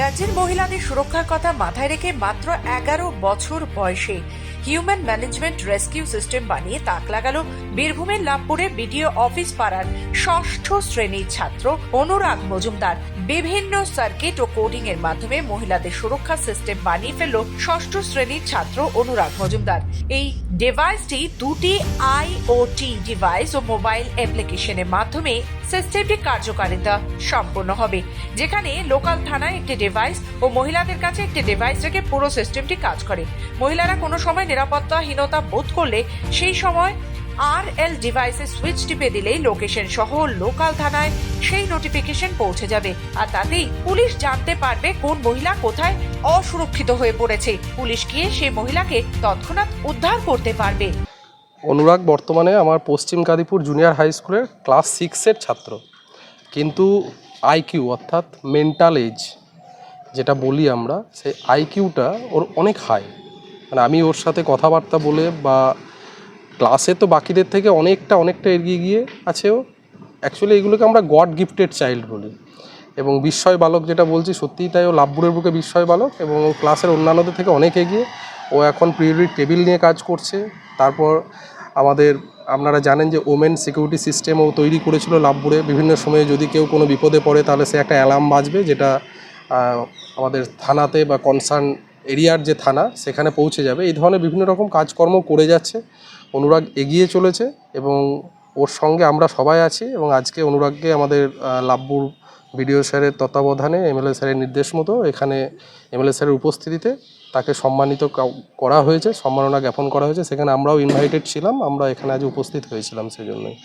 রাজ্যের মহিলাদের সুরক্ষার কথা মাথায় রেখে মাত্র এগারো বছর বয়সে হিউম্যান ম্যানেজমেন্ট রেস্কিউ সিস্টেম বানিয়ে তাক লাগালো বীরভূমের লাভপুরে বিডিও অফিস পাড়ার ষষ্ঠ শ্রেণির ছাত্র অনুরাগ মজুমদার। বিভিন্ন সার্কিট ও কোডিং এর মাধ্যমে মহিলাদের সুরক্ষা সিস্টেম বানিয়ে ফেলল ষষ্ঠ শ্রেণির ছাত্র অনুরাগ মজুমদার। এই ডিভাইসটি দুটি আইওটি ডিভাইস ও মোবাইল অ্যাপ্লিকেশনের মাধ্যমে সিস্টেমটি কার্যকারিতা সম্পন্ন হবে। যেখানে লোকাল থানায় একটি ডিভাইস ও মহিলাদের কাছে একটি ডিভাইস রেখে পুরো সিস্টেমটি কাজ করে। মহিলারা কোনো সময় নিরাপত্তাহীনতা বোধ করলে সেই সময় আর এল ডিভাইসে সুইচ টিপে দিলেই লোকেশন সহ লোকাল থানায় সেই নোটিফিকেশন পৌঁছে যাবে। আর তাতেই পুলিশ জানতে পারবে কোন মহিলা কোথায় অসুরক্ষিত হয়ে পড়েছে। পুলিশ গিয়ে সেই মহিলাকে তৎক্ষণাৎ উদ্ধার করতে পারবে। অনুরাগ বর্তমানে আমার পশ্চিম কাদিপুর জুনিয়র হাই স্কুলের ক্লাস সিক্সের ছাত্র। কিন্তু আইকিউ অর্থাৎ মেন্টাল এজ যেটা বলি আমরা সেই আইকিউটা ওর অনেক হাই মানে আমি ওর সাথে কথাবার্তা বলে বা ক্লাসে তো বাকিদের থেকে অনেকটা অনেকটা এগিয়ে গিয়ে আছে ও। অ্যাকচুয়ালি এগুলোকে আমরা গড গিফটেড চাইল্ড বলি। এবং বিস্ময় বালক যেটা বলছি, সত্যিই তাই ও লাভপুরের বুকে বিস্ময় বালক এবং ক্লাসের অন্যান্যদের থেকে অনেক এগিয়ে। ও এখন প্রিয়রিটি টেবিল নিয়ে কাজ করছে। তারপর আমাদের, আপনারা জানেন যে ওমেন সিকিউরিটি সিস্টেমও তৈরি করেছিল লাভপুরে। বিভিন্ন সময়ে যদি কেউ কোনো বিপদে পড়ে, তাহলে সে একটা অ্যালার্ম বাজবে যেটা আমাদের থানাতে বা কনসার্ন এরিয়ার যে থানা, সেখানে পৌঁছে যাবে। এই ধরনের বিভিন্ন রকম কাজকর্ম করে যাচ্ছে। অনুরাগ এগিয়ে চলেছে এবং ওর সঙ্গে আমরা সবাই আছি এবং আজকে অনুরাগকে আমাদের লাভপুর বিডিও স্যারের তত্ত্বাবধানে এমএলএ স্যারের নির্দেশ মতো এখানে এমএলএ স্যারের উপস্থিতিতে তাকে সম্মানিত করা হয়েছে, সম্মাননা জ্ঞাপন করা হয়েছে। সেখানে আমরাও ইনভাইটেড ছিলাম, আমরা এখানে আজ উপস্থিত হয়েছিলাম সেজন্যই।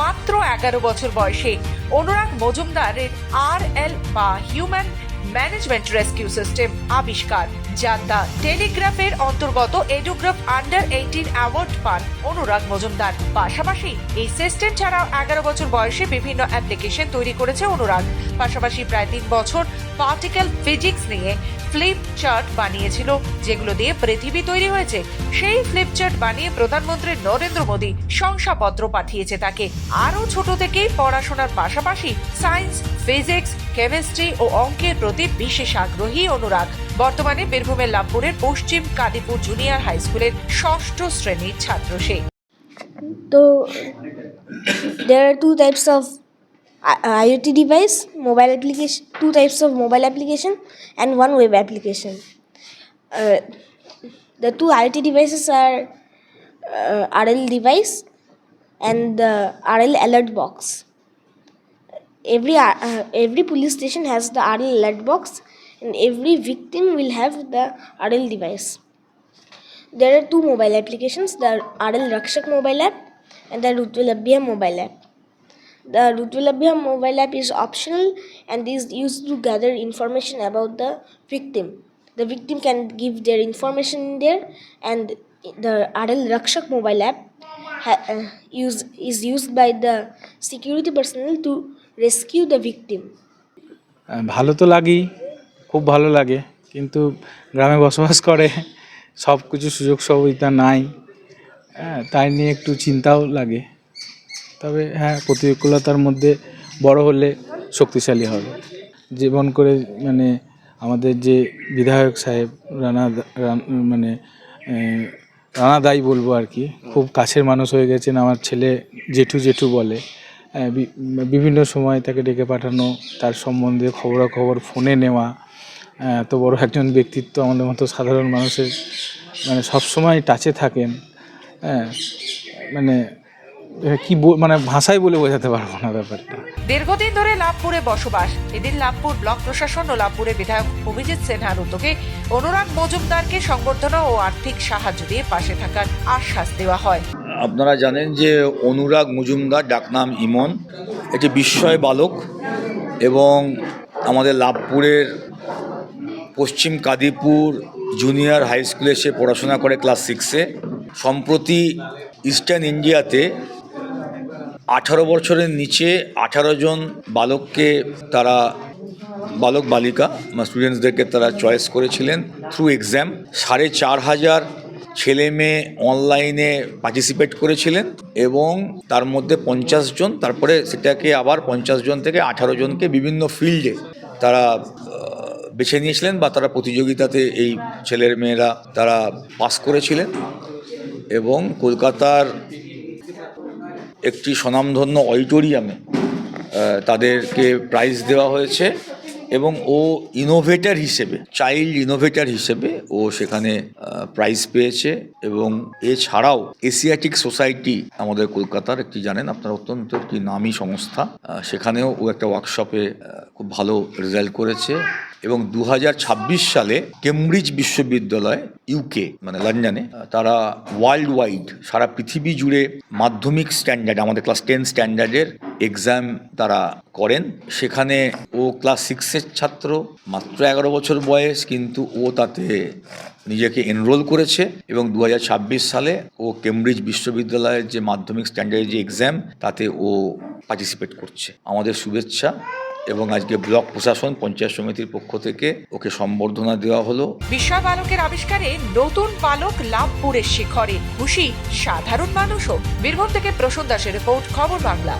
মাত্র এগারো বছর বয়সে অনুরাগ মজুমদারের আর এল বা হিউম্যান ম্যানেজমেন্ট রেস্কিউ সিস্টেম আবিষ্কার। যা দ্য টেলিগ্রাফের অন্তর্গত এডুগ্রাফ আন্ডার এইটিন অ্যাওয়ার্ড পান অনুরাগ মজুমদার। পাশাপাশি এই সিস্টেম ছাড়াও এগারো বছর বয়সে বিভিন্ন অ্যাপ্লিকেশন তৈরি করেছে অনুরাগ। পাশাপাশি প্রায় তিন বছর পার্টিকেল ফিজিক্স নিয়ে ফ্লিপ চার্ট বানিয়েছিল, যেগুলো দিয়ে পৃথিবী তৈরি হয়েছে। সেই ফ্লিপ চার্ট বানিয়ে প্রধানমন্ত্রী নরেন্দ্র মোদী শংসাপত্র পাঠিয়েছে তাকে। আরও ছোট থেকেই পড়াশোনার পাশাপাশি সায়েন্স, ফিজিক্স, কেমিস্ট্রি ও অঙ্কের প্রতি বিশেষ আগ্রহী অনুরাগ। বর্তমানে বীরভূমের লাভপুরের পশ্চিম কাদিপুর জুনিয়র হাই স্কুলের ষষ্ঠ শ্রেণির ছাত্র সে So there are two types of IoT device, mobile application, two types of mobile application, and one web application. Uh, the two IoT devices are uh, RL device and the RL alert box. Every uh, uh, every police station has the RL alert box, and every victim will have the RL device. There are two mobile applications the RL Rakshak mobile app and the Rutvilabhya mobile app. The Rutvilabhya mobile app is optional and is used to gather information about the victim. The victim can give their information in there, and the RL Rakshak mobile app ha- uh, use, is used by the security personnel to rescue the victim. আহ, ভালো তো লাগেই খুব ভালো লাগে কিন্তু গ্রামে বসবাস করে সব কিছু সুযোগ সুবিধা নাই। হ্যাঁ তাই নিয়ে একটু চিন্তাও লাগে। তবে হ্যাঁ প্রতিকূলতার মধ্যে বড় হলে শক্তিশালী হবে। জীবন করে মানে আমাদের যে বিধায়ক সাহেব রানা মানে আহ, রানা দাই বলব আর কি খুব কাছের মানুষ হয়ে গেছেন আমার ছেলে জেঠু জেঠু বলে। বিভিন্ন সময় তাকে ডেকে পাঠানো তার সম্বন্ধে খবরাখবর ফোনে নেওয়া এত বড় একজন ব্যক্তিত্ব আমাদের মতো সাধারণ মানুষের মানে সবসময় টাচে থাকেন হ্যাঁ মানে কি মানে ভাষায় বলে বোঝাতে পারব না ব্যাপারটা। দীর্ঘদিন ধরে লাভপুরে বসবাস এদিন লাভপুর ব্লক প্রশাসন ও লাভপুরের বিধায়ক অভিজিৎ সিনহার উদ্যোগে অনুরাগ মজুমদারকে সংবর্ধনা ও আর্থিক সাহায্য দিয়ে পাশে থাকার আশ্বাস দেওয়া হয়। আপনারা জানেন যে অনুরাগ মজুমদার ডাকনাম ইমন একটি বিস্ময় বালক এবং আমাদের লাভপুরের পশ্চিম কাদিপুর জুনিয়র হাই স্কুলে সে পড়াশোনা করে ক্লাস সিক্সে সম্প্রতি ইস্টার্ন ইন্ডিয়াতে আঠারো বছরের নিচে আঠারো জন বালককে তারা, বালক বালিকা বা স্টুডেন্টসদেরকে তারা চয়েস করেছিলেন থ্রু এক্সাম সাড়ে চার হাজার ছেলে মেয়ে অনলাইনে পার্টিসিপেট করেছিলেন এবং তার মধ্যে পঞ্চাশ জন, তারপরে সেটাকে আবার পঞ্চাশ জন থেকে আঠারো জনকে বিভিন্ন ফিল্ডে তারা বেছে নিয়েছিলেন বা তারা প্রতিযোগিতাতে এই ছেলের মেয়েরা তারা পাস করেছিলেন এবং কলকাতার একটি স্বনামধন্য অডিটোরিয়ামে তাদেরকে প্রাইজ দেওয়া হয়েছে। এবং ও ইনোভেটর হিসেবে চাইল্ড ইনোভেটর হিসেবে ও সেখানে প্রাইজ পেয়েছে এবং এছাড়াও এশিয়াটিক সোসাইটি আমাদের কলকাতার একটি জানেন, আপনার অত্যন্ত একটি নামী সংস্থা সেখানেও ও একটা ওয়ার্কশপে খুব ভালো রেজাল্ট করেছে এবং দু হাজার ছাব্বিশ সালে কেমব্রিজ বিশ্ববিদ্যালয় ইউকে মানে লন্ডনে তারা ওয়ার্ল্ড ওয়াইড সারা পৃথিবী জুড়ে মাধ্যমিক স্ট্যান্ডার্ড আমাদের ক্লাস টেন স্ট্যান্ডার্ডের এক্সাম তারা করেন। সেখানে ও ক্লাস সিক্সের ছাত্র, মাত্র এগারো বছর বয়স, কিন্তু ও তাতে নিজেকে এনরোল করেছে এবং দু হাজার ছাব্বিশ সালে ও কেমব্রিজ বিশ্ববিদ্যালয়ের যে মাধ্যমিক স্ট্যান্ডার্ডের যে এক্সাম তাতে ও পার্টিসিপেট করছে। আমাদের শুভেচ্ছা এবং আজকে ব্লক প্রশাসন, পঞ্চায়েত সমিতির পক্ষ থেকে ওকে সম্বর্ধনা দেওয়া হলো। বিস্ময় বালকের আবিষ্কারে নতুন বালক লাভপুরের শিখরে। খুশি সাধারণ মানুষও। বীরভূম থেকে প্রসূন দাসের রিপোর্ট, খবর বাংলা।